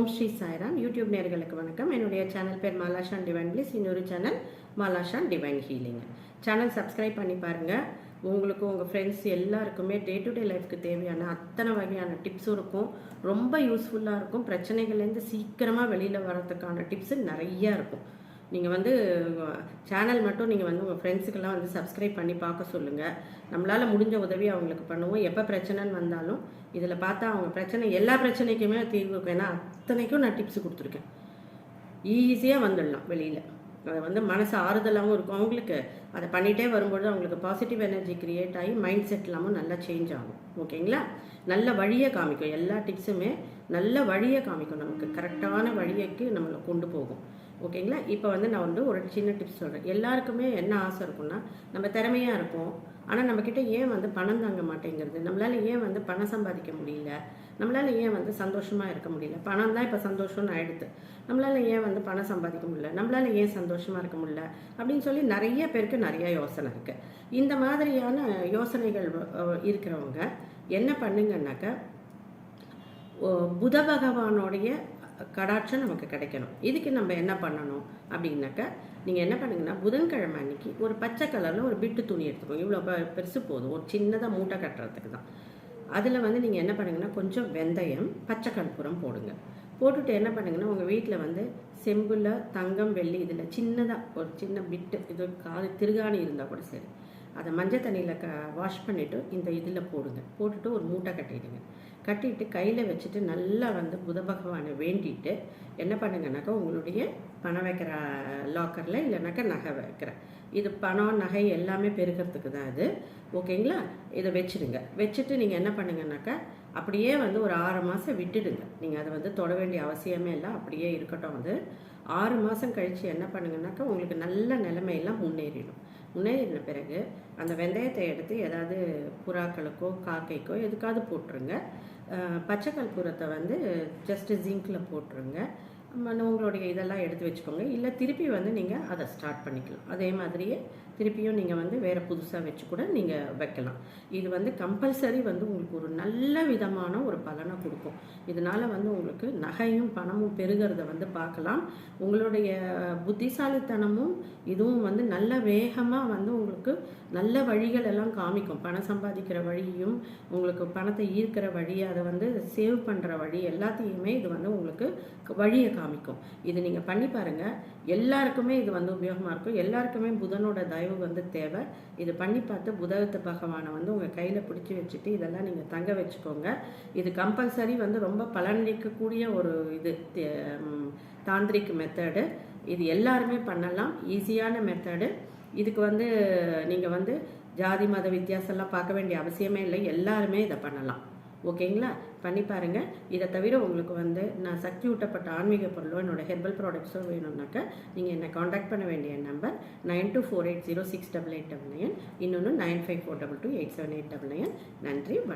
ஓம் Sri Sairam. YouTube நேர்களுக்கு வணக்கம். என்னுடைய சேனல் பேர் மாலாஷான் டிவைன் பிளீஸ். இன்னொரு channel Malashan divine healing. Channel subscribe பண்ணி பாருங்கள் உங்களுக்கு உங்கள் ஃப்ரெண்ட்ஸ் எல்லாருக்குமே டே டு டே லைஃப்க்கு தேவையான அத்தனை வகையான டிப்ஸும் இருக்கும். ரொம்ப யூஸ்ஃபுல்லாக இருக்கும். பிரச்சனைகள்லேருந்து சீக்கிரமாக வெளியில் வர்றதுக்கான டிப்ஸு நிறையா இருக்கும். நீங்கள் வந்து சேனல் மட்டும் நீங்கள் வந்து உங்கள் ஃப்ரெண்ட்ஸுக்கெல்லாம் வந்து சப்ஸ்கிரைப் பண்ணி பார்க்க சொல்லுங்கள் நம்மளால் முடிஞ்ச உதவி அவங்களுக்கு பண்ணுவோம். எப்போ பிரச்சனைன்னு வந்தாலும் இதில் பார்த்தா அவங்க பிரச்சனை எல்லா பிரச்சனைக்குமே தீர்வு இருக்கும் ஏன்னா அத்தனைக்கும் நான் டிப்ஸ் கொடுத்துருக்கேன். ஈஸியாக வந்துடலாம் வெளியில். அதை வந்து மனசு ஆறுதலாகவும் இருக்கும். அவங்களுக்கு அதை பண்ணிகிட்டே வரும்பொழுது அவங்களுக்கு பாசிட்டிவ் எனர்ஜி க்ரியேட் ஆகி மைண்ட் செட் இல்லாமல் நல்லா சேஞ்ச் ஆகும். ஓகேங்களா? நல்ல வழியை காமிக்கும். எல்லா டிப்ஸுமே நல்ல வழியை காமிக்கும். நமக்கு கரெக்டான வழியைக்கு நம்மளை கொண்டு போகும். ஓகேங்களா? இப்போ வந்து நான் வந்து ஒரு சின்ன டிப்ஸ் சொல்கிறேன் எல்லாருக்குமே என்ன ஆசை இருக்கும்னா நம்ம திறமையாக இருப்போம். ஆனால் நம்மக்கிட்ட ஏன் வந்து பணம் தாங்க மாட்டேங்கிறது? நம்மளால் ஏன் வந்து பணம் சம்பாதிக்க முடியல? நம்மளால் ஏன் வந்து சந்தோஷமாக இருக்க முடியல? பணம் தான் இப்போ சந்தோஷம்னு ஆயிடுது. நம்மளால் ஏன் வந்து பணம் சம்பாதிக்க முடியல? நம்மளால் ஏன் சந்தோஷமாக இருக்க முடியல? அப்படின்னு சொல்லி நிறைய பேருக்கு நிறைய யோசனை இருக்குது இந்த மாதிரியான யோசனைகள் இருக்கிறவங்க என்ன பண்ணுங்கன்னாக்க ஓ, புத பகவானுடைய கடாட்சம் நமக்கு கிடைக்கணும். இதுக்கு நம்ம என்ன பண்ணணும் அப்படின்னாக்கா நீங்கள் என்ன பண்ணுங்கன்னா புதன்கிழமை அன்னைக்கு ஒரு பச்சை கலரில் ஒரு பிட்டு துணி எடுத்துக்கோங்க. இவ்வளோ பெருசு போதும். ஒரு சின்னதாக மூட்டை கட்டுறதுக்கு தான். அதில் வந்து நீங்கள் என்ன பண்ணுங்கன்னா கொஞ்சம் வெந்தயம் பச்சை கற்பூரம் போடுங்க. போட்டுட்டு என்ன பண்ணுங்கன்னா உங்கள் வீட்டில் வந்து செம்புல தங்கம் வெள்ளி இதில் சின்னதாக ஒரு சின்ன பிட்டு இது காது திருகாணி இருந்தால் கூட சரி. அதை மஞ்சள் தண்ணியில் க வாஷ் பண்ணிவிட்டு இந்த இதில் போடுங்க. போட்டுட்டு ஒரு மூட்டை கட்டிடுங்க. கட்டிட்டு கையில் வச்சுட்டு நல்லா வந்து புத பகவானை வேண்டிட்டு என்ன பண்ணுங்கனாக்கா உங்களுடைய பணம் வைக்கிற லாக்கரில் இல்லைனாக்கா நகை வைக்கிற. இது பணம் நகை எல்லாமே பெருக்கிறதுக்கு தான் இது. ஓகேங்களா இதை வச்சுடுங்க. வச்சுட்டு நீங்கள் என்ன பண்ணுங்கனாக்கா அப்படியே வந்து ஒரு ஆறு மாதம் விட்டுடுங்க. நீங்கள் அதை வந்து தொட வேண்டிய அவசியமே இல்லை. அப்படியே இருக்கட்டும் அது. ஆறு மாதம் கழித்து என்ன பண்ணுங்கனாக்கா உங்களுக்கு நல்ல நிலைமையெல்லாம் முன்னேறிடும். முன்னேறின பிறகு அந்த வெந்தயத்தை எடுத்து ஏதாவது புறாக்களுக்கோ காக்கைக்கோ எதுக்காவது போட்டுருங்க. பச்சை கற்பூரத்தை வந்து ஜஸ்ட்டு ஜிங்கில் போட்டுருங்க. உங்களுடைய இதெல்லாம் எடுத்து வச்சுக்கோங்க. இல்லை திருப்பி வந்து நீங்கள் அதை ஸ்டார்ட் பண்ணிக்கலாம். அதே மாதிரியே திருப்பியும் நீங்கள் வந்து வேறு புதுசாக வச்சு கூட நீங்கள் வைக்கலாம். இது வந்து கம்பல்சரி வந்து உங்களுக்கு ஒரு நல்ல விதமான ஒரு பலனை கொடுக்கும். இதனால் வந்து உங்களுக்கு நகையும் பணமும் பெருகிறத வந்து பார்க்கலாம். உங்களுடைய புத்திசாலித்தனமும் இதுவும் வந்து நல்ல வேகமாக வந்து உங்களுக்கு நல்ல வழிகள் எல்லாம் காமிக்கும். பணம் சம்பாதிக்கிற வழியும் உங்களுக்கு பணத்தை ஈர்க்கிற வழி அதை வந்து சேவ் பண்ணுற வழி எல்லாத்தையுமே இது வந்து உங்களுக்கு வழியை காமிக்கும். இது நீங்கள் பண்ணி பாருங்கள் எல்லாருக்குமே இது வந்து உபயோகமாக இருக்கும். எல்லாருக்குமே புதனோட தயவு வந்து தேவை. இது பண்ணி பார்த்து புதகத்து பகவானை வந்து உங்கள் கையில் பிடிச்சி வச்சுட்டு இதெல்லாம் நீங்கள் தங்க வச்சுக்கோங்க. இது கம்பல்சரி வந்து ரொம்ப பலனளிக்கக்கூடிய ஒரு இது தே- தாந்திரிக் மெத்தடு இது எல்லாருமே பண்ணலாம். ஈஸியான மெத்தடு இதுக்கு வந்து நீங்கள் வந்து ஜாதி மத வித்தியாசம்லாம் பார்க்க வேண்டிய அவசியமே இல்லை. எல்லாருமே இதை பண்ணலாம். ஓகேங்களா? பண்ணி பாருங்கள் இதை தவிர உங்களுக்கு வந்து நான் சக்தி ஊட்டப்பட்ட ஆன்மீக பொருளோ என்னோடய ஹெர்பல் ப்ராடக்ட்ஸோ வேணும்னாக்கா நீங்கள் என்னை காண்டாக்ட் பண்ண வேண்டிய number nine two four eight zero six double eight double nine. இன்னொன்று nine five four double two eight seven eight double nine. நன்றி வணக்கம்.